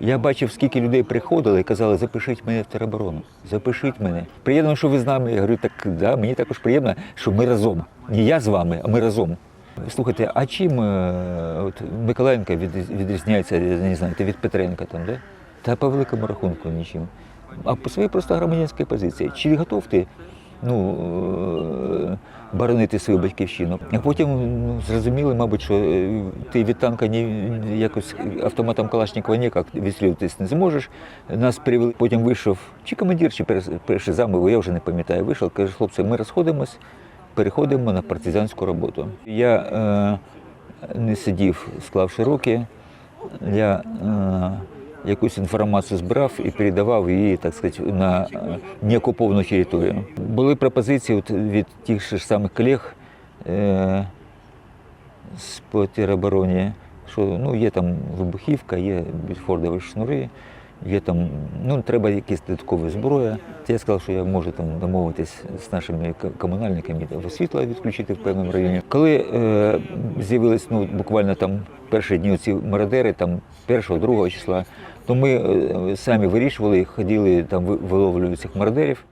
Я бачив, скільки людей приходили і казали, запишіть мене в тероборону, запишіть мене. Приємно, що ви з нами. Я говорю, так да, мені також приємно, що ми разом. Не я з вами, а ми разом. Слухайте, а чим е, от Миколаївка від- відрізняється, не знаю, від Петренка там, да? Та по великому рахунку нічим. А по своїй просто громадянській позиції. Чи готов ти ну, е, боронити свою батьківщину? А потім ну, зрозуміли, мабуть, що е, ти від танка ні, якось автоматом Калашникова ніяк відстрілитись не зможеш. Нас привели, потім вийшов, чи командир, чи перший зам, я вже не пам'ятаю, вийшов, каже, хлопці, ми розходимось, переходимо на партизанську роботу. Я е, не сидів, склавши руки, я е, якусь інформацію збирав і передавав її, так сказати, на е, неокуповану територію. Були пропозиції від тих ж самих колег е, з по теробороні, що ну, є там вибухівка, є більфордові шнури, є там, ну, треба якісь додаткові зброя. Я сказав, що я можу там домовитись з нашими комунальниками, там, світло відключити в певному районі. Коли е, з'явились ну, буквально там перші дні ці мародери, там першого, другого числа, то ми е, самі вирішували, ходили там, ви- виловлювали мародерів.